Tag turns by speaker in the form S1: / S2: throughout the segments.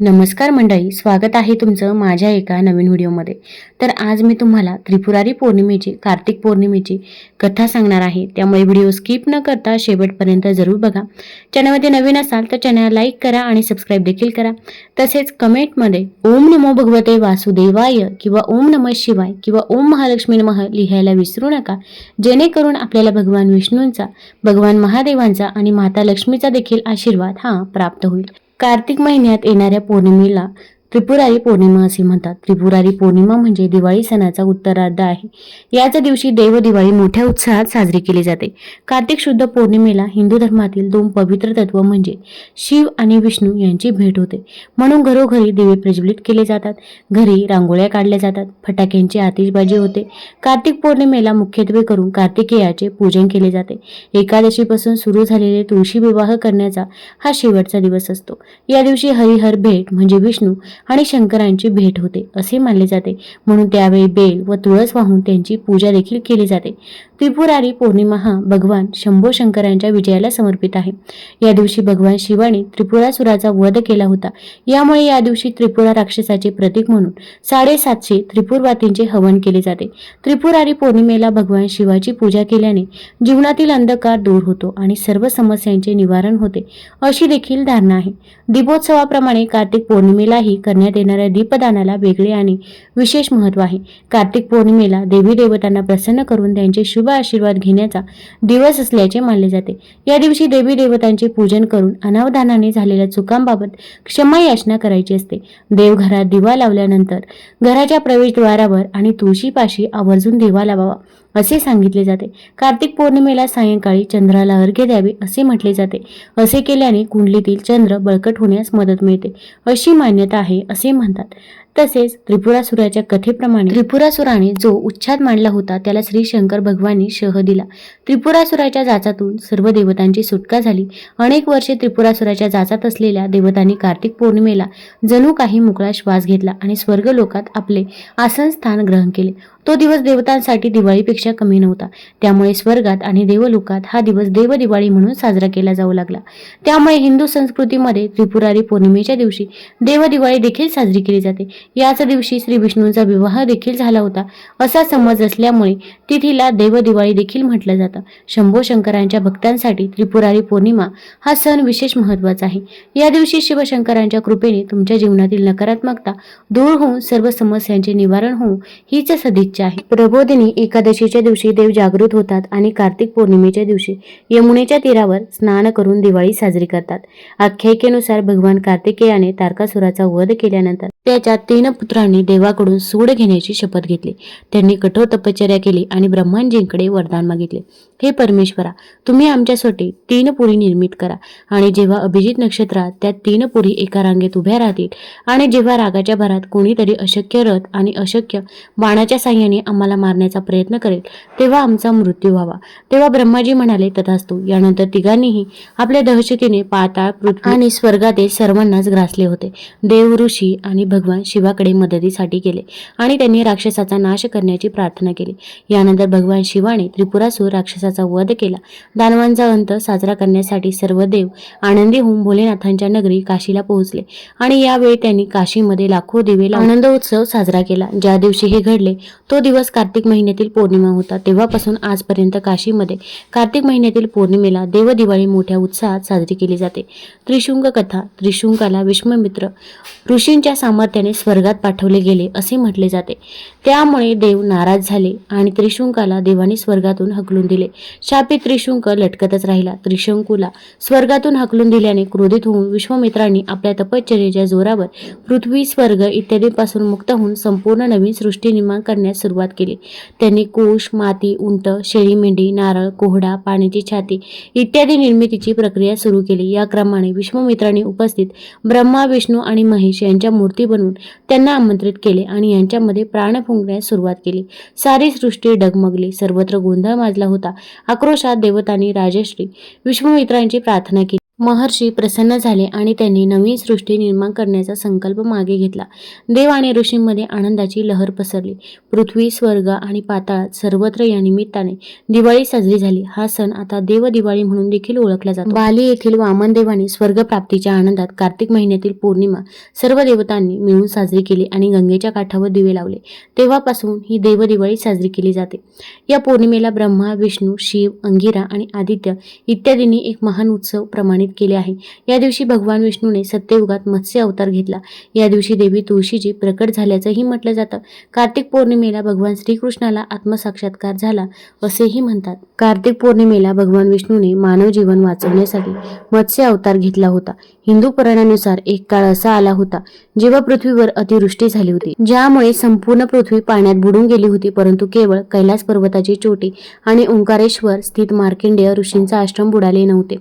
S1: नमस्कार मंडळी स्वागत आहे तुमचं माझ्या एका नवीन व्हिडिओमध्ये. तर आज मी तुम्हाला त्रिपुरारी पौर्णिमेची कार्तिक पौर्णिमेची कथा सांगणार आहे. त्यामुळे व्हिडिओ स्किप न करता शेवटपर्यंत जरूर बघा. चॅनलमध्ये नवीन असाल तर चॅनल लाईक करा आणि सबस्क्राईब देखील करा. तसेच कमेंटमध्ये ओम नमो भगवते वासुदेवाय किंवा ओम नमः शिवाय किंवा ओम महालक्ष्मी नमः लिहायला विसरू नका. जेणेकरून आपल्याला भगवान विष्णूंचा भगवान महादेवांचा आणि माता लक्ष्मीचा देखील आशीर्वाद हा प्राप्त होईल. कार्तिक महिन्यात येणाऱ्या पौर्णिमेला त्रिपुरारी पौर्णिमा असे म्हणतात. त्रिपुरारी पौर्णिमा म्हणजे दिवाळी सणाचा उत्तरार्ध आहे. याच दिवशी देव दिवाळी मोठ्या उत्साहात साजरी केली जाते. कार्तिक शुद्ध पौर्णिमेला हिंदू धर्मातील दोन पवित्र तत्व म्हणजे शिव आणि विष्णू यांची भेट होते. म्हणून घरोघरी दिवे प्रज्वलित केले जातात. घरी रांगोळ्या काढल्या जातात. फटाक्यांची आतिषबाजी होते. कार्तिक पौर्णिमेला मुख्यत्वे करून कार्तिकेयाचे पूजन केले जाते. एकादशीपासून सुरू झालेले तुळशी विवाह करण्याचा हा शेवटचा दिवस असतो. या दिवशी हरिहर भेट म्हणजे विष्णू आणि शंकरांची भेट होते असे मानले जाते. म्हणून त्यावेळी बेल व तुळस वाहून त्यांची पूजा देखील केली जाते. त्रिपुरारी पौर्णिमा हा भगवान शंभो शंकरांच्या विजयाला समर्पित आहे. या दिवशी भगवान शिवाने त्रिपुरासुराचा वध केला होता. यामुळे या दिवशी त्रिपुरा राक्षसाचे प्रतीक म्हणून साडेसातशे त्रिपुरवातींचे हवन केले जाते. त्रिपुरारी पौर्णिमेला भगवान शिवाची पूजा केल्याने जीवनातील अंधकार दूर होतो आणि सर्व समस्यांचे निवारण होते अशी देखील धारणा आहे. दीपोत्सवाप्रमाणे कार्तिक पौर्णिमेलाही करण्यात येणाऱ्या दीपदानाला वेगळे आणि विशेष महत्त्व आहे. कार्तिक पौर्णिमेला देवी देवतांना प्रसन्न करून त्यांचे शुभ आशीर्वाद घेण्याचा दिवस असल्याचे मानले जाते. या दिवशी देवी देवतांचे पूजन करून अनावधानाने झालेल्या चुकांबाबत क्षमा याचना करायची असते. देवघरात दिवा लावल्यानंतर घराच्या प्रवेशद्वारावर आणि तुळशीपाशी आवर्जून दिवा लावावा. असे सांगितले जाते. कार्तिक पौर्णिमेला सायंकाळी चंद्राला अर्घ्य द्यावे असे म्हटले जाते. असे केल्याने कुंडलीतील चंद्र बळकट होण्यास मदत मिळते. अशी मान्यता आहे असे म्हणतात. तसेच त्रिपुरासुराच्या कथेप्रमाणे त्रिपुरासुराने जो उच्छाद मांडला होता त्याला श्री शंकर भगवानी शह दिला. त्रिपुरासुराच्या जाचातून सर्व देवतांची सुटका झाली. अनेक वर्षे त्रिपुरासुराच्या जाचात असलेल्या देवतांनी कार्तिक पौर्णिमेला जणू काही मोकळा श्वास घेतला आणि स्वर्ग लोकात आपले आसन स्थान ग्रहण केले. तो दिवस देवतांसाठी दिवाळीपेक्षा कमी नव्हता. त्यामुळे स्वर्गात आणि देवलोकात हा दिवस देव दिवाळी म्हणून साजरा केला जाऊ लागला. त्यामुळे हिंदू संस्कृतीमध्ये त्रिपुरारी पौर्णिमेच्या दिवशी देव दिवाळी देखील साजरी केली जाते. याच दिवशी श्री विष्णूंचा विवाह देखील झाला होता. असा समज असल्यामुळे तिथीला देव दिवाळी देखील म्हटलं जातं. शंभो शंकरांच्या भक्तांसाठी त्रिपुरारी पौर्णिमा हा सण विशेष महत्त्वाचा आहे. या दिवशी शिवशंकरांच्या कृपेने तुमच्या जीवनातील नकारात्मकता दूर होऊन सर्व समस्यांचे निवारण होऊ हीच सदिच्छा आहे. प्रबोधिनी एकादशीच्या दिवशी देव जागृत होतात आणि कार्तिक पौर्णिमेच्या दिवशी यमुनेच्या तीरावर स्नान करून दिवाळी साजरी करतात. आख्यायिकेनुसार भगवान कार्तिकेयाने तारकासुराचा वध केल्यानंतर त्याच्या तीन पुत्रांनी देवाकडून सूड घेण्याची शपथ घेतली. त्यांनी कठोर तपश्चर्या केली आणि ब्रह्मांजींकडे वरदान मागितले. हे परमेश्वरा तुम्ही आमच्यासाठी तीन पुरी निर्मित करा आणि जेव्हा अभिजित नक्षत्रात त्या तीन पुरी एका रांगेत उभ्या राहतील आणि जेव्हा रागाच्या भरात कोणीतरी अशक्य रथ आणि अशक्य बाणाच्या साह्याने आम्हाला मारण्याचा प्रयत्न करेल तेव्हा आमचा मृत्यू व्हावा तेव्हा ब्रह्माजी म्हणाले तथास्तु यानंतर तिघांनीही आपल्या दहशतीने पाताळ पृथ्वी आणि स्वर्गातील सर्वांनाच ग्रासले होते. देव ऋषी आणि भगवान शिवाकडे मदतीसाठी गेले आणि त्यांनी राक्षसाचा नाश करण्याची प्रार्थना केली. यानंतर भगवान शिवाने त्रिपुरासूर राक्षसाचा वध केला. दानवांचा अंत साजरा करण्यासाठी सर्व देव आनंदी होऊन भोलेनाथांच्या नगरी काशीला पोहोचले आणि यावेळी त्यांनी काशीमध्ये लाखो दिवे आनंद उत्सव साजरा केला. ज्या दिवशी हे घडले तो दिवस कार्तिक महिन्यातील पौर्णिमा होता. तेव्हापासून आजपर्यंत काशीमध्ये कार्तिक महिन्यातील पौर्णिमेला देवदिवाळी मोठ्या उत्साहात साजरी केली जाते. त्रिशुंग कथा त्रिशुंगाला विश्वमित्र ऋषींच्या त्याने स्वर्गात पाठवले गेले असे म्हटले जाते. त्यामुळे देव नाराज झाले आणि त्रिशुंकाला देवाने स्वर्गातून हकलून दिले. शापित त्रिशुंक लटकतच राहिला. त्रिशंकूला स्वर्गातून हकलून दिल्याने क्रोधित होऊन विश्वमित्रांनी आपल्या तपश्चर्येच्या जोरावर पृथ्वी स्वर्ग इत्यादींपासून मुक्त होऊन संपूर्ण नवीन सृष्टी निर्माण करण्यास सुरुवात केली. त्यांनी कोश माती उंट शेळी मेंढी नारळ कोहडा पाण्याची छाती इत्यादी निर्मितीची प्रक्रिया सुरू केली. या क्रमाने विश्वमित्रांनी उपस्थित ब्रह्मा विष्णू आणि महेश यांच्या मूर्ती बनवून त्यांना आमंत्रित केले आणि यांच्यामध्ये प्राण फुंकण्यास सुरुवात केली. सारी सृष्टी डगमगली. सर्वत्र गोंधळ माजला होता. आक्रोशात देवतांनी राजश्री विश्वमित्रांची प्रार्थना केली. महर्षी प्रसन्न झाले आणि त्यांनी नवीन सृष्टी निर्माण करण्याचा संकल्प मागे घेतला. देव आणि ऋषींमध्ये आनंदाची लहर पसरली. पृथ्वी स्वर्ग आणि पाताळात सर्वत्र या निमित्ताने दिवाळी साजरी झाली. हा सण आता देव दिवाळी म्हणून देखील ओळखला जातो. बाली येथील वामनदेवाने स्वर्गप्राप्तीच्या स्वर्ग प्राप्तीच्या आनंदात कार्तिक महिन्यातील पौर्णिमा सर्व देवतांनी मिळून साजरी केली आणि गंगेच्या काठावर दिवे लावले. तेव्हापासून ही देव दिवाळी साजरी केली जाते. या पौर्णिमेला ब्रह्मा विष्णू शिव अंगिरा आणि आदित्य इत्यादींनी एक महान उत्सव प्रमाणे प्रमाणित केले आहे. या दिवशी भगवान विष्णूने सत्ययुगात मत्स्य अवतार घेतला. या दिवशी देवी तुळशीची प्रकट झाल्याचंही म्हटलं जातं. कार्तिक पौर्णिमेला भगवान श्रीकृष्णाला आत्मसाक्षात्कार झाला असेही म्हणतात. कार्तिक पौर्णिमेला भगवान विष्णूने मानव जीवन वाचवण्यासाठी मत्स्य अवतार घेतला होता. हिंदू पुराणानुसार एक काळ असा आला होता जेव्हा पृथ्वीवर अतिवृष्टी झाली होती. ज्यामुळे संपूर्ण पृथ्वी पाण्यात बुडून गेली होती परंतु केवळ कैलास पर्वताची चोटी आणि ओंकारेश्वर स्थित मार्केंडेय ऋषींचा आश्रम बुडाले नव्हते.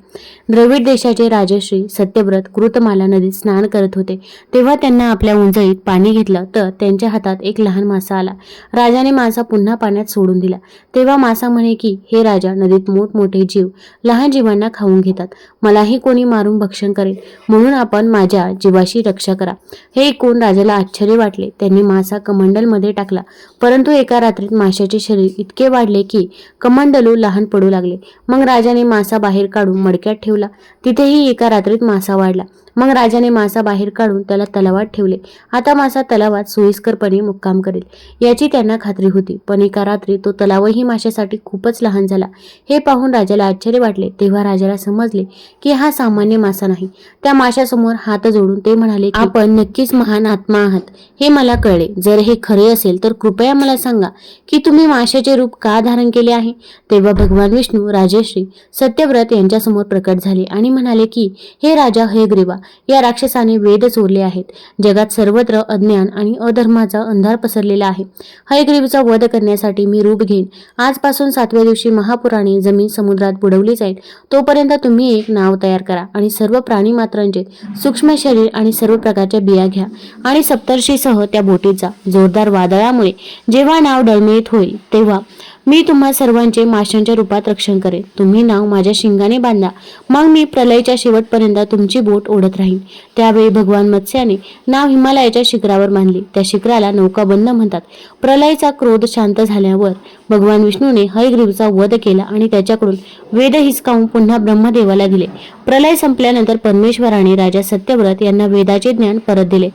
S1: द्रविड देशाचे राजश्री सत्यव्रत कृतमाला नदीत स्नान करत होते. तेव्हा त्यांना आपल्या उंजळीत पाणी घेतलं तर त्यांच्या हातात एक लहान मासा आला. राजाने मासा पुन्हा पाण्यात सोडून दिला. तेव्हा मासा म्हणे की हे राजा नदीत मोठमोठे जीव लहान जीवांना खाऊन घेतात. मलाही कोणी मारून भक्षण करेल. म्हणून आपण माझ्या जीवाशी रक्षा करा. हे ऐकून राजाला आश्चर्य वाटले. त्यांनी मासा कमंडलमध्ये टाकला. परंतु एका रात्रीत माशाचे शरीर इतके वाढले की कमंडलू लहान पडू लागले. मग राजाने मासा बाहेर काढून मडक्यात ठेवला. तिथेही एका रात्रीत मासा वाढला. मग राजाने मासा बाहेर काढून त्याला तलावात ठेवले. आता मासा तलावात सोयीस्करपणे मुक्काम करेल याची त्यांना खात्री होती. पण एका रात्री तो तलावही माशासाठी खूपच लहान झाला. हे पाहून राजाला आश्चर्य वाटले. तेव्हा राजाला समजले की हा सामान्य मासा नाही. त्या माशासमोर हात जोडून ते म्हणाले आपण नक्कीच महान आत्मा आहात. हे मला कळले. जर हे खरे असेल तर कृपया मला सांगा की तुम्ही माशाचे रूप का धारण केले आहे? तेव्हा भगवान विष्णू राजश्री सत्यव्रत यांच्यासमोर प्रकट झाले आणि म्हणाले की हे राजा हे ग्रीवा या राक्षसाने वेद चोरले आहेत. जगात सर्वत्र अज्ञान आणि अधर्माचा अंधार पसरलेला आहे. हयग्रीवचा वध करण्यासाठी मी रूप घेईन. आजपासून सातव्या दिवशी महापुराणे जमीन समुद्रात बुडवली जाईल. तोपर्यंत तुम्ही एक नाव तयार करा आणि सर्व प्राणी मात्रांचे सूक्ष्म शरीर आणि सर्व प्रकारच्या बिया घ्या. आणि सप्तर्षीसह त्या बोटीचा जोरदार वादळामुळे जेव्हा नाव डळमळीत होईल तेव्हा मी तुम्हा सर्वांचे माशांच्या रूपात रक्षण करेन. तुम्ही नाव माझ्या शिंगाने बांधा. मग मी प्रलयच्या शेवटपर्यंत तुमची बोट ओढत राहीन. त्यावेळी भगवान मत्स्याने नाव हिमालयाच्या शिखरावर बांधली. त्या शिखराला नौकाबंद म्हणतात. प्रलयचा क्रोध शांत झाल्यावर भगवान विष्णूने हयग्रीवचा वध केला आणि त्याच्याकडून वेद हिसकावून पुन्हा ब्रह्मदेवाला दिले. प्रलय संपल्यानंतर परमेश्वराने राजा सत्यव्रत यांना वेदाचे ज्ञान परत दिले.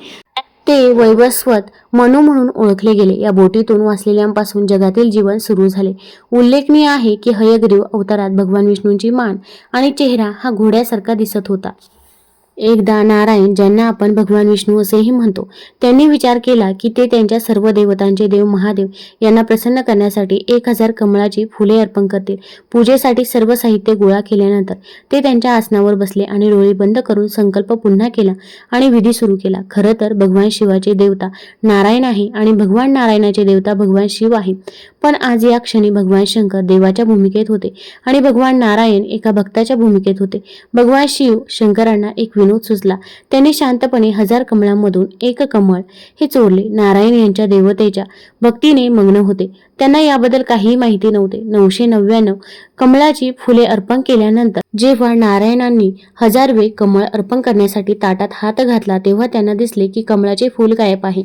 S1: ते वैवस्वत मनू म्हणून ओळखले गेले. या बोटीतून वाचलेल्यांपासून जगातील जीवन सुरू झाले. उल्लेखनीय आहे की हयग्रीव अवतारात भगवान विष्णूंची मान आणि चेहरा हा घोड्यासारखा दिसत होता. एकदा नारायण ज्यांना आपण भगवान विष्णू असेही म्हणतो त्यांनी विचार केला की ते त्यांच्या सर्व देवतांचे देव महादेव यांना प्रसन्न करण्यासाठी एक हजार कमळाची फुले अर्पण करतील. पूजेसाठी सर्व साहित्य गोळा केल्यानंतर ते त्यांच्या आसनावर बसले आणि डोळे बंद करून संकल्प पुन्हा केला आणि विधी सुरू केला. खरं तर भगवान शिवाचे देवता नारायण आहे आणि भगवान नारायणाचे देवता भगवान शिव आहे. पण आज या क्षणी भगवान शंकर देवाच्या भूमिकेत होते आणि भगवान नारायण एका भक्ताच्या भूमिकेत होते. भगवान शिव शंकरांना एक विनोद सुचला त्याने शांतपणे हजार कमळांमधून एक कमळ हे चोरले. नारायण यांच्या देवतेच्या भक्तीने मग्न होते. त्यांना याबद्दल काहीही माहिती नव्हते. नऊशे नव्याण्णव कमळाची फुले अर्पण केल्यानंतर जेव्हा नारायणांनी हजार वेग कमळ अर्पण करण्यासाठी ताटात हात घातला तेव्हा त्यांना दिसले की कमळाचे फूल गायब आहे.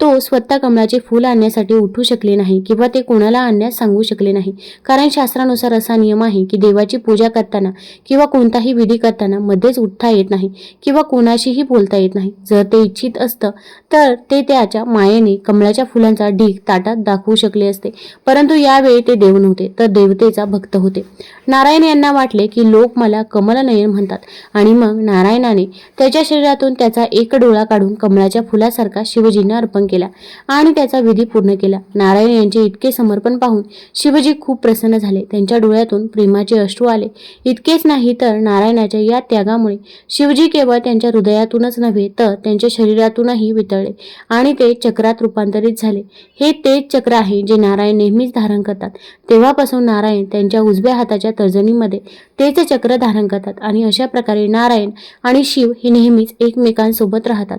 S1: तो स्वतः कमळाचे फूल आणण्यासाठी उठू शकले नाही किंवा ते कोणाला आणण्यास सांगू शकले नाही. कारण शास्त्रानुसार असा नियम आहे की देवाची पूजा करताना किंवा कोणताही विधी करताना मध्येच उठता येत नाही किंवा कोणाशीही बोलता येत नाही. जर ते इच्छित असतं तर ते त्याच्या मायेने कमळाच्या फुलांचा ढीग ताटात दाखवू शकले असते. परंतु यावेळी ते देव नव्हते तर देवतेचा भक्त होते. नारायण यांना वाटले की लोक मला कमलनयन म्हणतात आणि मग नारायणाने त्याच्या शरीरातून त्याचा एक डोळा काढून कमळाच्या फुलासारखा शिवजींना अर्पण केला आणि त्याचा विधी पूर्ण केला. नारायण यांचे इतके समर्पण पाहून शिवजी खूप प्रसन्न झाले. त्यांच्या डोळ्यातून प्रेमाचे अश्रू आले. इतकेच नाही तर नारायणाच्या या त्यागामुळे शिवजी केवळ त्यांच्या हृदयातूनच नव्हे तर त्यांच्या शरीरातूनही वितळले आणि ते चक्रात रूपांतरित झाले. हे तेच चक्र आहे जे नारायण नेहमीच धारण करतात. तेव्हापासून नारायण त्यांच्या उजव्या हाताच्या तर्जनीमध्ये तेच चक्र धारण करतात आणि अशा प्रकारे नारायण आणि शिव हे नेहमीच एकमेकांसोबत राहतात.